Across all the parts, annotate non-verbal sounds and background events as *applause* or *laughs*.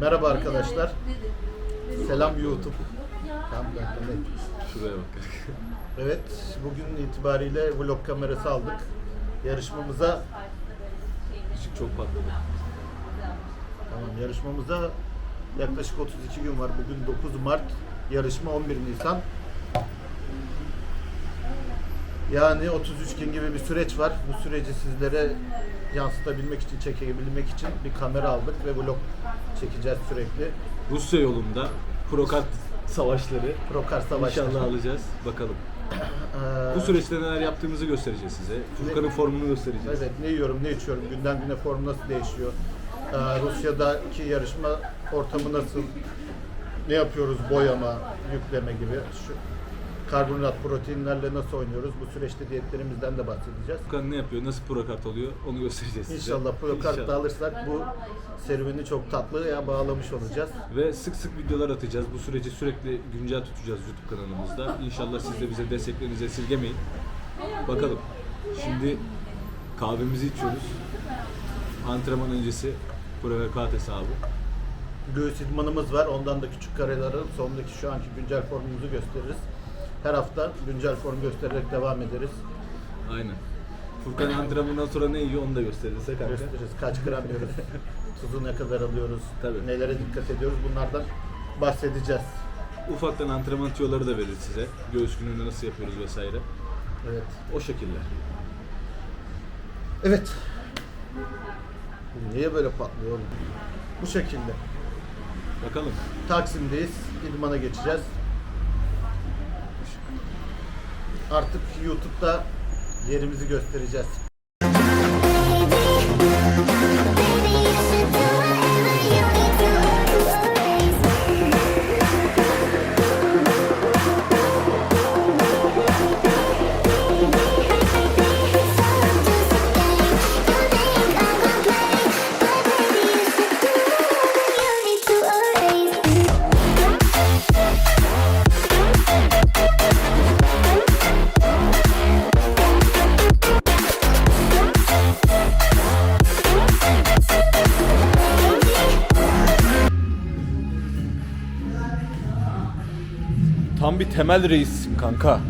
Merhaba arkadaşlar. Selam YouTube. Tamam, ben de- Şuraya bak. Evet, bugün itibariyle vlog kamerası aldık. Yarışmamıza, Işık çok patladı. tamam yarışmamıza yaklaşık 32 gün var. Bugün 9 Mart, yarışma 11 Nisan. Yani 33 gün gibi bir süreç var. Bu süreci sizlere yansıtabilmek için, çekebilmek için bir kamera aldık ve vlog çekeceğiz sürekli. Rusya yolunda Prokat savaşları Prokar savaşları. inşallah alacağız. Bakalım. *clears throat* Ee, Bu süreçte neler yaptığımızı göstereceğiz size. Furkan'ın formunu göstereceğiz. Evet, ne yiyorum, ne içiyorum, günden güne form nasıl değişiyor, Ee, Rusya'daki yarışma ortamı nasıl, ne yapıyoruz, boyama, yükleme gibi, şu karbonhidrat, proteinlerle nasıl oynuyoruz, bu süreçte diyetlerimizden de bahsedeceğiz. Furkan ne yapıyor, nasıl Prokat oluyor onu göstereceğiz size. İnşallah pro kart da alırsak bu serüveni çok tatlıya bağlamış olacağız. Ve sık sık videolar atacağız. Bu süreci sürekli güncel tutacağız YouTube kanalımızda. İnşallah siz de bize desteklerinizi esirgemeyin. Bakalım. Şimdi kahvemizi içiyoruz. Antrenman öncesi Prokat hesabı. Göğüs idmanımız var, ondan da küçük kareler alıp sondaki şu anki güncel formumuzu gösteririz. Her hafta güncel form göstererek devam ederiz. Aynen. Furkan antrenmandan sonra ne yiyor onu da gösteririz. he kanka. gösteririz. Kaç gram yiyoruz, *laughs* tuzu ne kadar alıyoruz, Tabii. nelere dikkat ediyoruz bunlardan bahsedeceğiz. Ufaktan antrenman tüyoları da verir size. Göğüs gününü nasıl yapıyoruz vesaire. Evet. O şekilde. Evet. Niye böyle patlıyor oğlum? Bu şekilde. Bakalım. Taksim'deyiz. İdman'a geçeceğiz. Artık YouTube'da yerimizi göstereceğiz. Bir temel reissin kanka.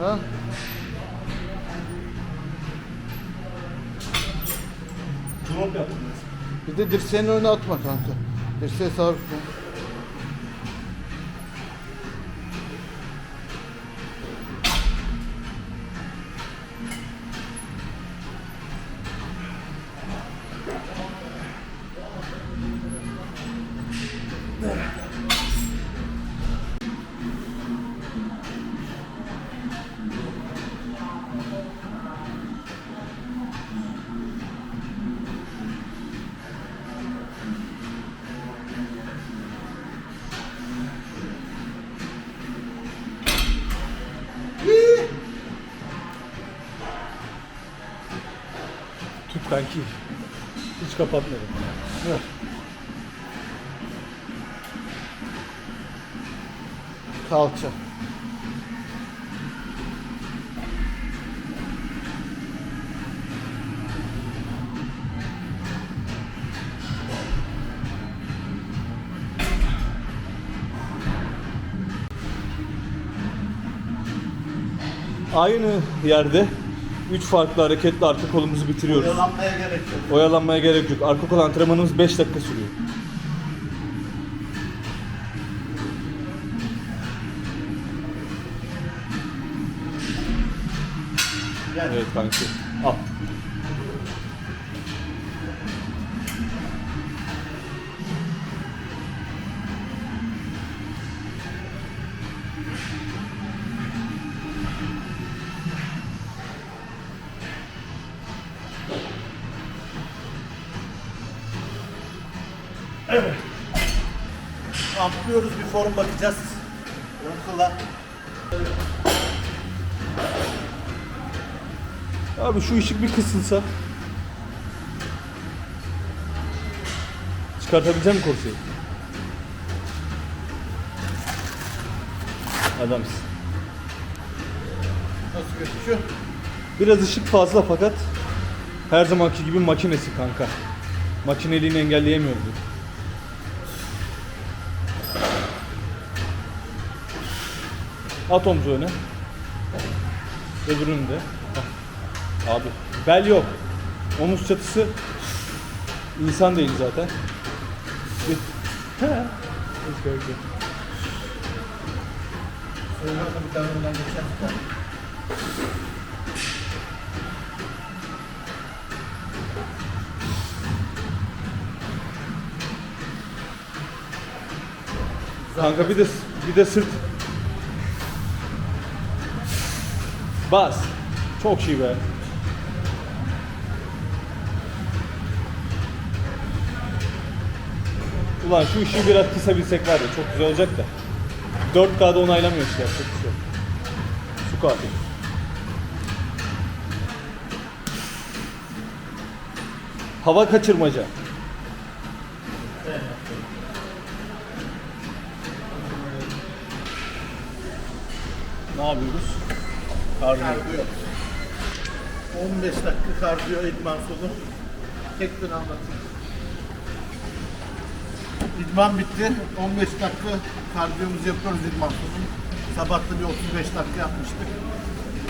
Sonra. Drop yaptım. Bir de dirseğin önüne atma kanka. Dirseği sabitle. Tut kanki. Hiç kapatmadım. Ver. Kalça. Aynı yerde 3 farklı hareketle arka kolumuzu bitiriyoruz. Oyalanmaya gerek yok. Oyalanmaya gerek yok. Arka kol antrenmanımız 5 dakika sürüyor. Gel. Evet kanki. Al. Atlıyoruz bir form bakacağız. Ön kola. Abi şu ışık bir kısılsa. Çıkartabilecek misin korseyi? Adamsın. Nasıl gözüküyor? Biraz ışık fazla fakat her zamanki gibi makinesi kanka. Makineliğini engelleyemiyordu. At omzu öne. Öbürünü de. Abi bel yok. Omuz çatısı insan değil zaten. Hiç gerek yok. Bir. Kanka bir de bir de sırt. Bas. Çok iyi be. Ulan şu işi biraz kısabilsek var ya çok güzel olacak da. 4K'da onaylamıyor işte yapacak bir şey. Su katil. Hava kaçırmaca. Ne yapıyoruz? Kardiyo. Kardiyo. 15 dakika kardiyo idman sonu. Tek gün anlatayım. İdman bitti. 15 dakika kardiyomuzu yapıyoruz idman sonu. Sabahta bir 35 dakika yapmıştık.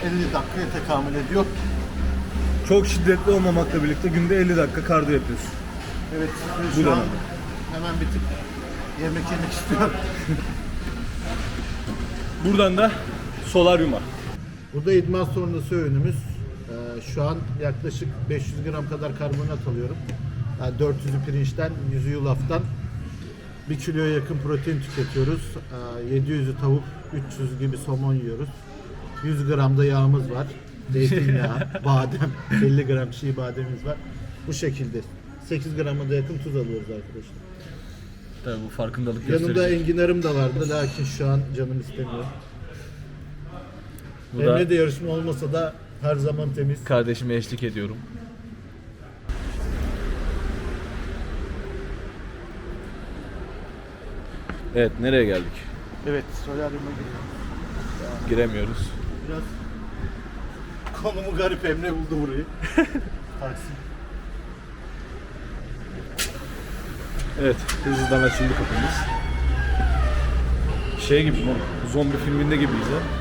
50 dakikaya tekamül ediyor. Çok şiddetli olmamakla birlikte günde 50 dakika kardiyo yapıyorsun. Evet, Bu şu da an hemen bitip yemek yemek istiyorum. Buradan da solaryuma. Bu da idman sonrası öğünümüz. Ee, şu an yaklaşık 500 gram kadar karbonat alıyorum. Yani 400'ü pirinçten, 100'ü yulaftan. 1 kiloya yakın protein tüketiyoruz. Ee, 700'ü tavuk, 300 gibi somon yiyoruz. 100 gram da yağımız var. Zeytinyağı, *laughs* badem, 50 gram çiğ bademimiz var. Bu şekilde. 8 grama da yakın tuz alıyoruz arkadaşlar. Tabii bu farkındalık Yanında enginarım da vardı lakin şu an canım istemiyor. Bu da Emre de yarışma olmasa da her zaman temiz. kardeşime eşlik ediyorum. Evet nereye geldik? Evet, solaryuma giriyorum. Giremiyoruz. Biraz konumu garip Emre buldu burayı. *laughs* Taksim. Evet hızlıdan açıldı kapımız. Şey gibi mi? Zombi filminde gibiyiz ha.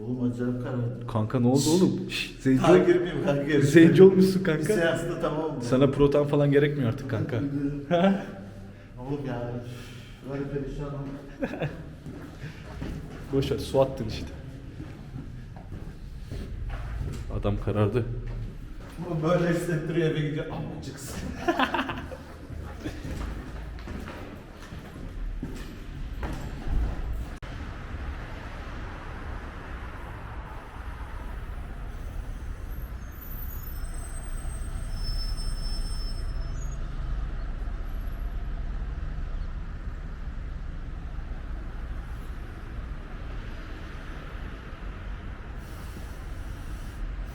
Oğlum acayip karardı. Kanka ne oldu oğlum? Şşş, Zenci, Kanka ol- girmeyeyim kanka girmeyeyim. zenci olmuşsun Bir seansta tamam mı? Sana proton falan gerekmiyor artık kanka. *laughs* Oğlum ya. Böyle perişan şey oldum. Boş ver su attın işte. Adam karardı. Bu böyle hissettiriyor eve gidiyor. Amcıksın. *laughs*